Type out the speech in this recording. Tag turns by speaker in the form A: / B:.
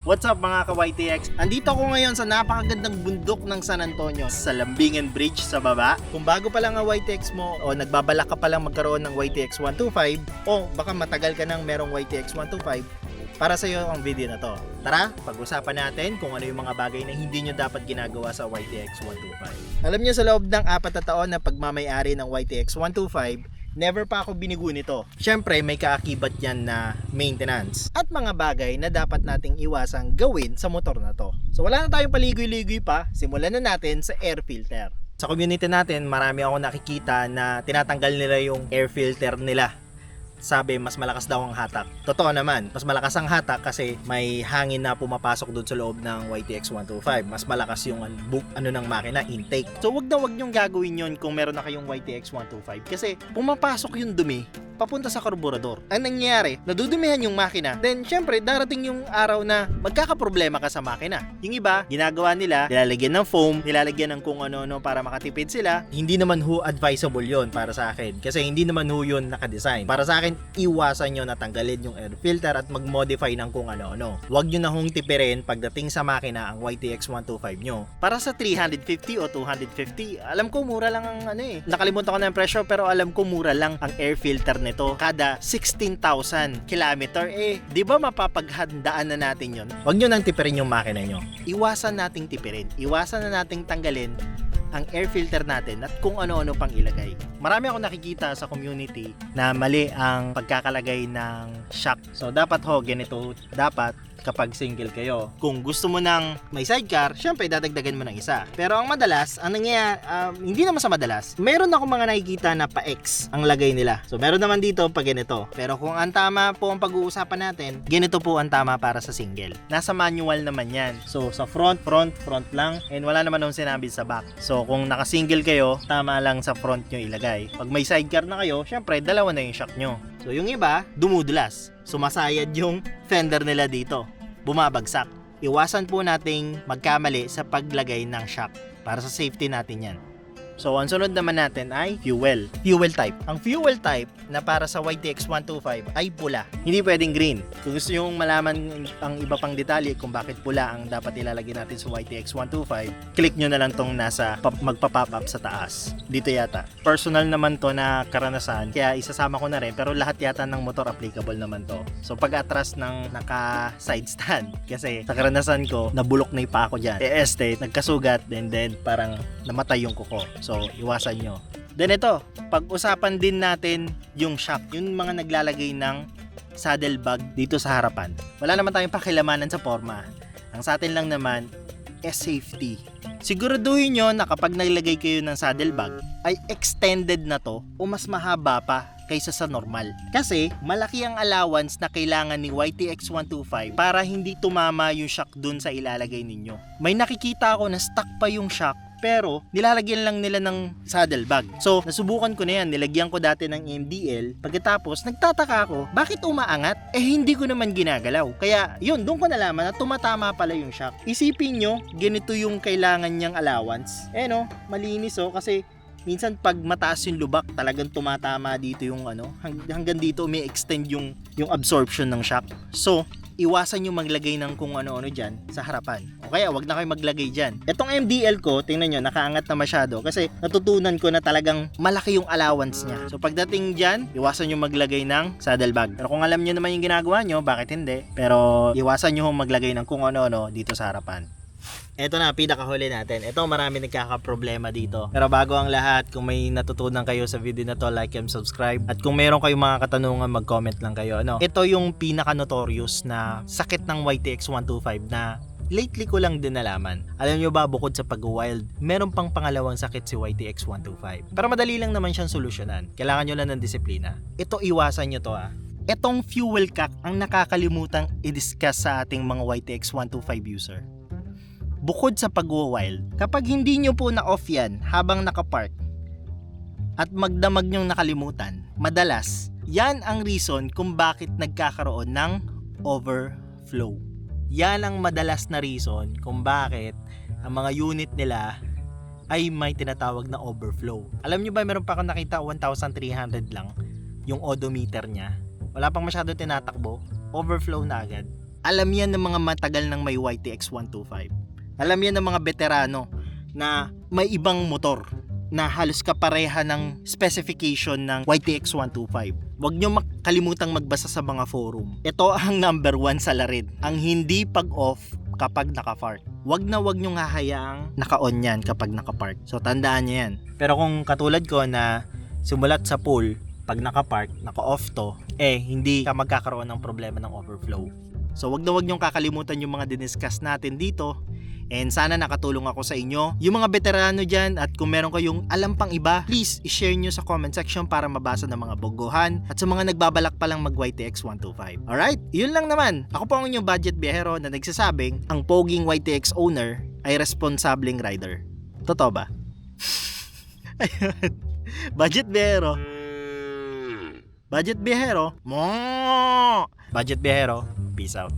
A: What's up mga ka-YTX? Andito ako ngayon sa napakagandang bundok ng San Antonio sa Lambingan Bridge sa baba. Kung bago pa lang ang YTX mo o nagbabalak ka pa lang magkaroon ng YTX 125 o baka matagal ka nang merong YTX 125, para sa iyo ang video na to. Tara, pag-usapan natin kung ano yung mga bagay na hindi nyo dapat ginagawa sa YTX 125. Alam nyo sa loob ng apat na taon na pagmamayari ng YTX 125, never pa ako binigo nito. Siyempre, may kaakibat yan na maintenance at mga bagay na dapat nating iwasang gawin sa motor na to. So wala na tayong paligoy-ligoy pa, simulan na natin sa air filter. Sa community natin, marami ako nakikita na tinatanggal nila yung air filter nila sabi mas malakas daw ang hatak. Totoo naman, mas malakas ang hatak kasi may hangin na pumapasok doon sa loob ng YTX 125. Mas malakas yung bu- ano ng makina, intake. So wag na wag niyong gagawin yon kung meron na kayong YTX 125 kasi pumapasok yung dumi papunta sa karburador. Ang nangyayari, nadudumihan yung makina. Then, syempre, darating yung araw na magkakaproblema ka sa makina. Yung iba, ginagawa nila, nilalagyan ng foam, nilalagyan ng kung ano-ano para makatipid sila. Hindi naman ho advisable yon para sa akin. Kasi hindi naman ho yun nakadesign. Para sa akin, iwasan nyo na tanggalin yung air filter at mag-modify ng kung ano-ano. Huwag nyo na hong tipirin pagdating sa makina ang YTX 125 nyo. Para sa 350 o 250, alam ko mura lang ang ano eh. Nakalimutan ko na yung presyo pero alam ko mura lang ang air filter nito kada 16,000 kilometer. Eh, di ba mapapaghandaan na natin yon? Huwag nyo nang tipirin yung makina nyo. Iwasan nating tipirin. Iwasan na nating tanggalin ang air filter natin at kung ano-ano pang ilagay. Marami ako nakikita sa community na mali ang pagkakalagay ng shock. So dapat ho, ganito dapat kapag single kayo. Kung gusto mo ng may sidecar, syempre dadagdagan mo ng isa. Pero ang madalas, ang nangyayari, um, hindi naman sa madalas, meron ako mga nakikita na pa-X ang lagay nila. So meron naman dito pag ganito. Pero kung ang tama po ang pag-uusapan natin, ganito po ang tama para sa single. Nasa manual naman yan. So sa front, front, front lang. And wala naman akong sinabi sa back. So kung naka-single kayo, tama lang sa front nyo ilagay. Pag may sidecar na kayo, syempre dalawa na yung shock nyo. So yung iba, dumudulas. Sumasayad yung fender nila dito. Bumabagsak. Iwasan po nating magkamali sa paglagay ng shock para sa safety natin yan. So, ang sunod naman natin ay fuel. Fuel type. Ang fuel type na para sa YTX 125 ay pula. Hindi pwedeng green. Kung gusto nyo malaman ang iba pang detalye kung bakit pula ang dapat ilalagay natin sa YTX 125, click nyo na lang tong nasa pop- magpa-pop up sa taas. Dito yata. Personal naman to na karanasan, kaya isasama ko na rin, pero lahat yata ng motor applicable naman to. So, pag atras ng naka side stand, kasi sa karanasan ko, nabulok na yung pa ako dyan. E este, nagkasugat, then then parang namatay yung kuko. So, iwasan nyo. Then ito, pag-usapan din natin yung shock, yung mga naglalagay ng saddlebag dito sa harapan. Wala naman tayong pakilamanan sa forma. Ang sa atin lang naman is safety. Siguraduhin nyo na kapag naglagay kayo ng saddlebag ay extended na to o mas mahaba pa kaysa sa normal. Kasi malaki ang allowance na kailangan ni YTX 125 para hindi tumama yung shock dun sa ilalagay ninyo. May nakikita ako na stuck pa yung shock pero nilalagyan lang nila ng saddlebag. So, nasubukan ko na yan. Nilagyan ko dati ng MDL. Pagkatapos, nagtataka ako, bakit umaangat? Eh, hindi ko naman ginagalaw. Kaya, yun, doon ko nalaman na tumatama pala yung shock. Isipin nyo, ganito yung kailangan niyang allowance. Eh, no, malinis oh, kasi minsan pag mataas yung lubak, talagang tumatama dito yung ano, hang- hanggang dito may extend yung, yung absorption ng shock. So, iwasan nyo maglagay ng kung ano-ano dyan sa harapan. O kaya, wag na kayo maglagay dyan. Itong MDL ko, tingnan nyo, nakaangat na masyado kasi natutunan ko na talagang malaki yung allowance niya. So, pagdating dyan, iwasan nyo maglagay ng saddlebag. Pero kung alam nyo naman yung ginagawa nyo, bakit hindi? Pero, iwasan nyo maglagay ng kung ano-ano dito sa harapan. Ito na, pinakahuli natin. Ito, marami nagkakaproblema dito. Pero bago ang lahat, kung may natutunan kayo sa video na to, like and subscribe. At kung meron kayong mga katanungan, mag-comment lang kayo. Ano? Ito yung pinaka-notorious na sakit ng YTX 125 na lately ko lang din nalaman. Alam nyo ba, bukod sa pag-wild, meron pang pangalawang sakit si YTX 125. Pero madali lang naman siyang solusyonan. Kailangan nyo lang ng disiplina. Ito, iwasan nyo to ah. Itong fuel cock ang nakakalimutang i-discuss sa ating mga YTX 125 user. Bukod sa pag-wild, kapag hindi nyo po na-off yan habang nakapark at magdamag nyong nakalimutan, madalas, yan ang reason kung bakit nagkakaroon ng overflow. Yan ang madalas na reason kung bakit ang mga unit nila ay may tinatawag na overflow. Alam nyo ba, meron pa akong nakita 1,300 lang yung odometer niya. Wala pang masyado tinatakbo, overflow na agad. alam yan ng mga matagal ng may YTX 125. Alam yan ng mga veterano na may ibang motor na halos kapareha ng specification ng YTX 125. Huwag nyo makalimutang magbasa sa mga forum. Ito ang number one sa larid. Ang hindi pag-off kapag naka-park. Huwag na huwag nyo hahayaang naka-on yan kapag naka-park. So tandaan nyo yan. Pero kung katulad ko na sumulat sa pool, pag naka-park, naka-off to, eh hindi ka magkakaroon ng problema ng overflow. So wag na wag niyong kakalimutan yung mga diniscuss natin dito. And sana nakatulong ako sa inyo. Yung mga veterano dyan at kung meron kayong alam pang iba, please i-share nyo sa comment section para mabasa ng mga bogohan at sa mga nagbabalak pa lang mag YTX 125. Alright, yun lang naman. Ako po ang inyong budget biyahero na nagsasabing ang poging YTX owner ay responsableng rider. Totoo ba? Ayun. Budget biyahero. Budget biyahero. Mo! Budget biyahero. Peace out.